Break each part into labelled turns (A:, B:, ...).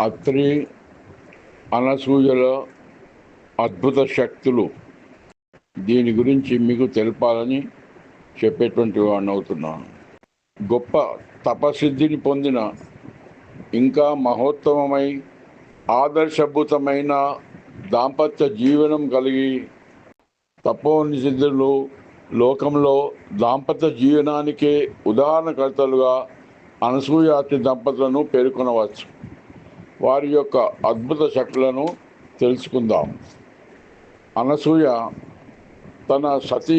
A: అత్రి అనసూయల అద్భుత శక్తులు. దీని గురించి మీకు తెలపాలని చెప్పేటువంటి వాడిని అవుతున్నాను. గొప్ప తపసిద్ధిని పొందిన ఇంకా మహోత్తమమై ఆదర్శభూతమైన దాంపత్య జీవనం కలిగి తపోనిసిద్ధులు లోకంలో దాంపత్య జీవనానికే ఉదాహరణకర్తలుగా అనసూయాతి దంపతులను పేర్కొనవచ్చు. వారి యొక్క అద్భుత శక్తులను తెలుసుకుందాం. అనసూయ తన సతీ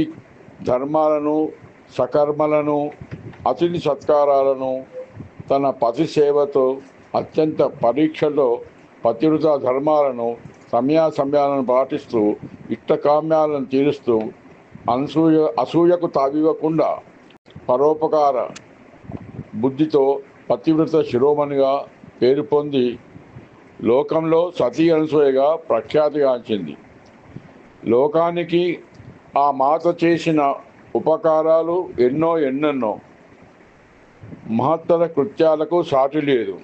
A: ధర్మాలను సకర్మలను అతిథి సత్కారాలను తన పతి సేవతో అత్యంత పరీక్షలో పతివృత ధర్మాలను సమయా సమయాలను పాటిస్తూ ఇష్టకామ్యాలను తీరుస్తూ అనసూయ అసూయకు తావివ్వకుండా పరోపకార బుద్ధితో పతివ్రత శిరోమణిగా పేరు పొంది లోకంలో సతీ అనసూయగా ప్రఖ్యాతిగాంచింది లోకానికి ఆ మాత చేసిన ఉపకారాలు ఎన్నో ఎన్నెన్నో. మహత్తర కృత్యాలకు సాటి లేదు.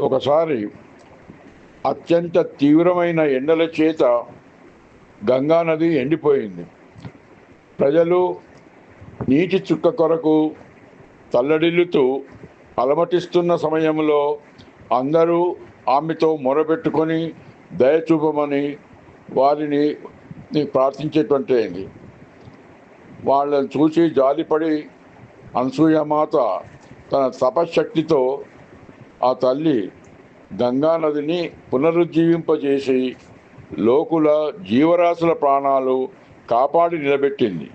A: ఒకసారి అత్యంత తీవ్రమైన ఎండల చేత గంగా నది ఎండిపోయింది. ప్రజలు నీటి చుక్క కొరకు తల్లడిల్లుతూ అలమటిస్తున్న సమయంలో అందరూ ఆమెతో మొరబెట్టుకొని దయ చూపమని వారిని ప్రార్థించేటువంటి అయింది. వాళ్ళని చూసి జాలిపడి అనసూయమాత తన తపశక్తితో ఆ తల్లి గంగా నదిని పునరుజ్జీవింపజేసి లోకుల జీవరాశుల ప్రాణాలు కాపాడి నిలబెట్టింది.